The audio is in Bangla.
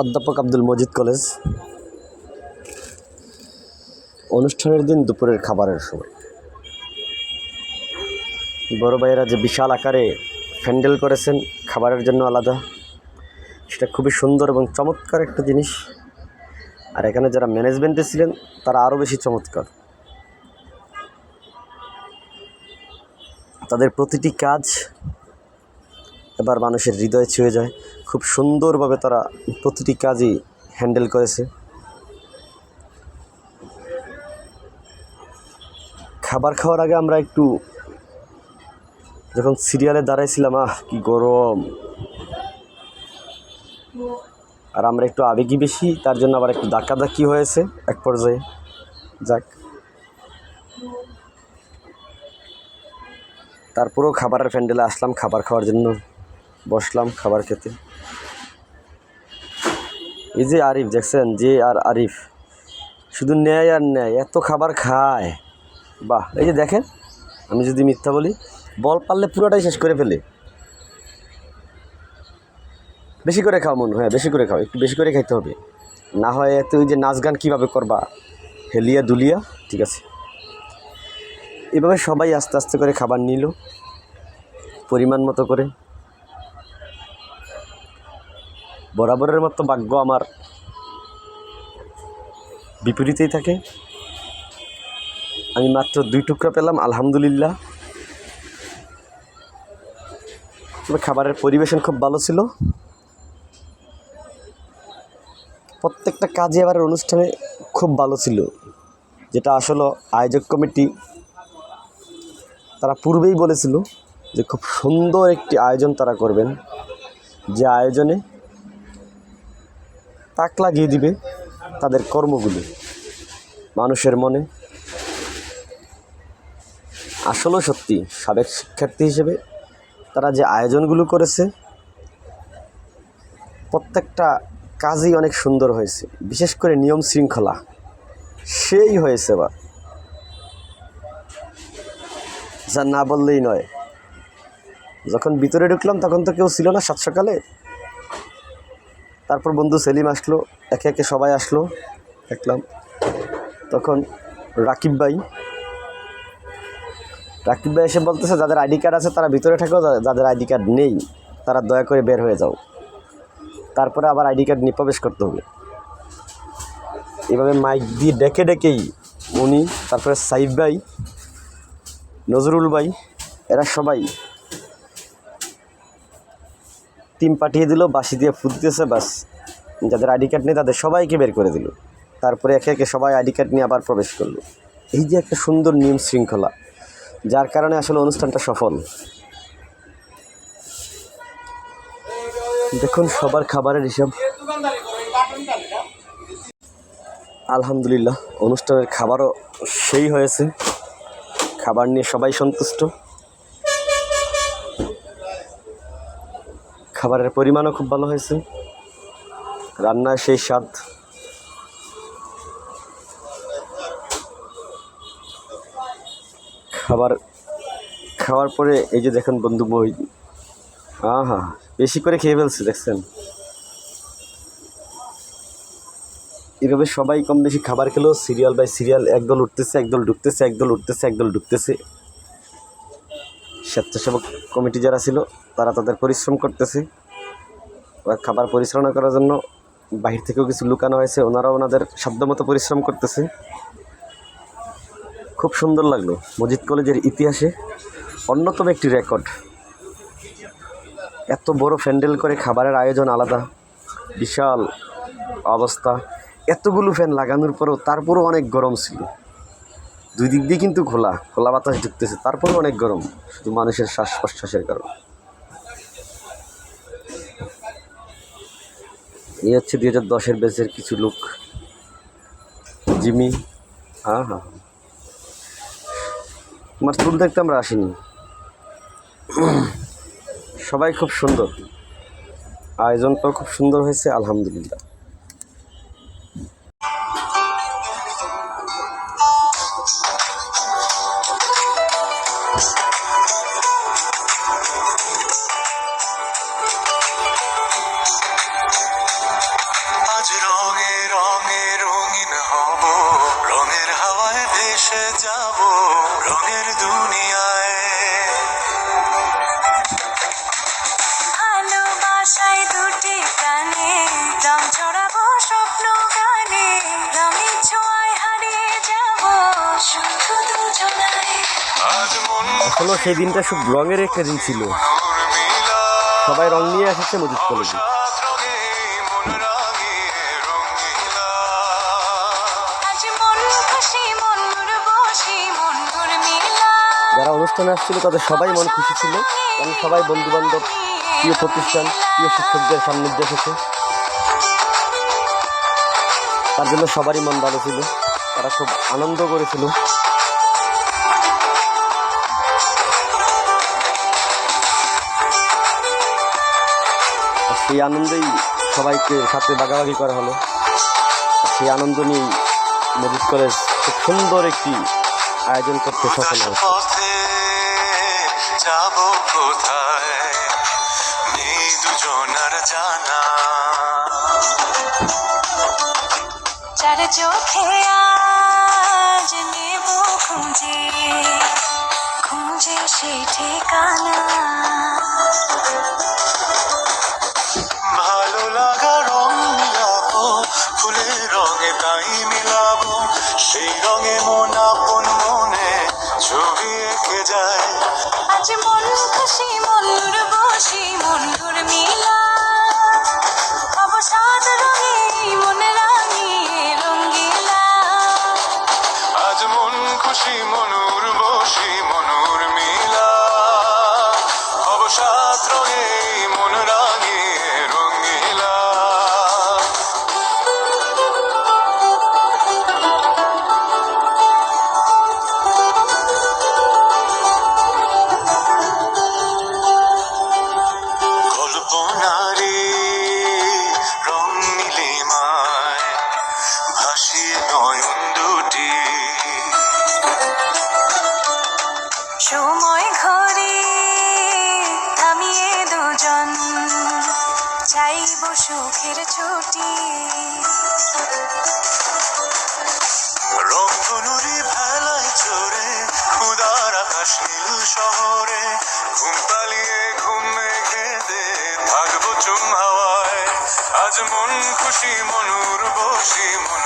অধ্যাপক আব্দুল মজিদ কলেজ। অনুষ্ঠানের দিন দুপুরের খাবারের সময়। বড় ভাইয়েরা যে বিশাল আকারে প্যান্ডেল করেছেন, খাবারের জন্য আলাদা। সেটা খুবই সুন্দর এবং চমৎকার একটা জিনিস। আর এখানে যারা ম্যানেজমেন্টে ছিলেন, তারা আরও বেশি চমৎকার। তাদের প্রতিটি কাজ এবার মানুষের হৃদয় ছুঁয়ে যায়। খুব সুন্দরভাবে তারা প্রতিটি কাজই হ্যান্ডেল করেছে। খাবার খাওয়ার আগে আমরা একটু যখন সিরিয়ালে দাঁড়াইছিলাম, আহ, কি গরম। আর আমরা একটু আবেগী বেশি, তার জন্য আবার একটু ধাক্কাধাক্কি হয়েছে এক পর্যায়ে। যাক। তারপরেও খাবারের প্যান্ডেলে আসলাম খাবার খাওয়ার জন্য। বসলাম খাবার খেতে। এই যে আরিফ, দেখছেন? যে আর আরিফ। শুধু নেয় আর নেয়, এত খাবার খায়। বাহ, এই যে দেখেন, আমি যদি মিথ্যা বলি, বল পারলে পুরোটাই শেষ করে ফেলে। বেশি করে খাও মন হ্যাঁ বেশি করে খাও, একটু বেশি করে খাইতে হবে। না হয় এত ওই যে নাচ গান কীভাবে করবা, হেলিয়া দুলিয়া, ঠিক আছে। এভাবে সবাই আস্তে আস্তে করে খাবার নিল, পরিমাণ মতো করে। বরাবরের মতো ভাগ্য আমার বিপরীতেই থাকে। আমি মাত্র দুই টুকরা পেলাম, আলহামদুলিল্লাহ। খাবারের পরিবেশন খুব ভালো ছিল। প্রত্যেকটা কাজে আবার অনুষ্ঠানে খুব ভালো ছিল, যেটা আসলে আয়োজক কমিটি তারা পূর্বেই বলেছিল যে খুব সুন্দর একটি আয়োজন তারা করবেন। যে আয়োজনে তাক লাগিয়ে দিবে তাদের কর্মগুলি মানুষের মনে। আসলেও সত্যি, সাবেক শিক্ষার্থী হিসেবে তারা যে আয়োজনগুলো করেছে, প্রত্যেকটা কাজই অনেক সুন্দর হয়েছে, বিশেষ করে নিয়ম শৃঙ্খলা, সেই হয়েছে এবার। যা না বললেই নয়, যখন ভিতরে ঢুকলাম তখন তো কেউ ছিল না সাত সকালে। তারপর বন্ধু সেলিম আসলো, একে একে সবাই আসলো, দেখলাম। তখন রাকিব ভাই রাকিব ভাই এসে বলতেছে, যাদের আইডি কার্ড আছে তারা ভিতরে থাকো যাদের আইডি কার্ড নেই, তারা দয়া করে বের হয়ে যাও। তারপরে আবার আইডি কার্ড নিয়ে প্রবেশ করতে হবে। এভাবে মাইক দিয়ে ডেকে ডেকেই উনি, তারপরে সাইফ ভাই, নজরুল ভাই, এরা সবাই টিম পাঠিয়ে দিল বাসি দিয়ে ফুট দিয়েছে বাস যাদের আইডি কার্ড নেই তাদের সবাইকে বের করে দিল। তারপরে একে একে সবাই আইডি কার্ড নিয়ে আবার প্রবেশ করল। এই যে একটা সুন্দর নিয়ম শৃঙ্খলা, যার কারণে আসলে অনুষ্ঠানটা সফল। দেখুন, সবার খাবারের হিসাব। আলহামদুলিল্লাহ, অনুষ্ঠানের খাবারও সেই হয়েছে। খাবার নিয়ে সবাই সন্তুষ্ট। খাবারের পরিমাণও খুব ভালো হয়েছে। রান্নার সেই স্বাদ। খাবার খাওয়ার পরে এই যে দেখেন বন্ধু বই। হ্যাঁ হ্যাঁ বেশি করে খেয়ে ফেলছে, দেখছেন? এভাবে সবাই কম বেশি খাবার খেলেও সিরিয়াল বাই সিরিয়াল একদল উঠতেছে, একদল ঢুকতেছে, একদল উঠতেছে, একদল ঢুকতেছে। স্বেচ্ছাসেবক কমিটি যারা ছিল, তারা তাদের পরিশ্রম করতেছে। খাবার পরিচালনা করার জন্য বাহির থেকেও কিছু লুকানো হয়েছে, ওনারাও ওনাদের সাধ্যমতো পরিশ্রম করতেছে। খুব সুন্দর লাগল মজিদ কলেজের ইতিহাসে। অন্যতম একটি রেকর্ড। এত বড় প্যান্ডেল করে খাবারের আয়োজন আলাদা, বিশাল অবস্থা। এতগুলো ফ্যান লাগানোর পরেও তারপরও অনেক গরম ছিল। দুই দিক দিয়ে কিন্তু খোলা খোলা বাতাস ঢুকতেছে। তারপরেও অনেক গরম, শুধু মানুষের শ্বাস প্রশ্বাসের কারণে। এই হচ্ছে দুই হাজার দশের বেচের কিছু লোক। জিমি হ্যাঁ হ্যাঁ তোমার চুল দেখতে আমরা আসিনি। সবাই খুব সুন্দর। আয়োজনটাও খুব সুন্দর হয়েছে, আলহামদুলিল্লাহ। ভেসে যাব রঙের দুনিয়ায়। ভালোবাসায় দুটি প্রাণে রং ছড়াবো স্বপ্ন গানে রঙের ছোঁয়ায় হারিয়ে যাব শুধু দুজনায় মন সেই দিনটা খুব রঙের একটা দিন ছিল। সবাই রং নিয়ে এসেছে মজিদ কলেজে। অনুষ্ঠানে আসছিল তাদের সবাই মন খুশি ছিল। কারণ সবাই বন্ধু বান্ধব প্রিয় প্রতিষ্ঠান, প্রিয় শিক্ষকদের সান্নিধ্যে এসেছে তার জন্য সবারই মন ভালো ছিল। তারা খুব আনন্দ করেছিল। সেই আনন্দেই সবাইকে সাথে ভাগাভাগি করা হলো। সেই আনন্দ নিয়েই মজিদ কলেজ খুব সুন্দর একটি আয়োজন করতে সফল হয়েছে। যাব কোথায়? নেই দুজনার জানা। চার চোখে আজ নেব খুঁজে খুঁজে সেই ঠিকানা। ভালো লাগা রং মিলাবো ফুলের রঙে তাই মিলাবো সেই রঙে মন আপন ছবি এঁকে যায়। আজ মন খুশি মন বসি মন মিলা। অবসাদ রঙে মন রাঙিয়ে রঙ্গিলা আজ মন খুশি মনুর সময় ঘরে থামিয়ে দুজন। চাইব সুখের ছুটি। রংধনুরি ভেলায় চড়ে খুদার আকাশ নীল শহরে। ঘুম পালিয়ে ঘুম মেঘেতে থাকব চুম হাওয়ায় আজ মন খুশি মনুর বসি মনুর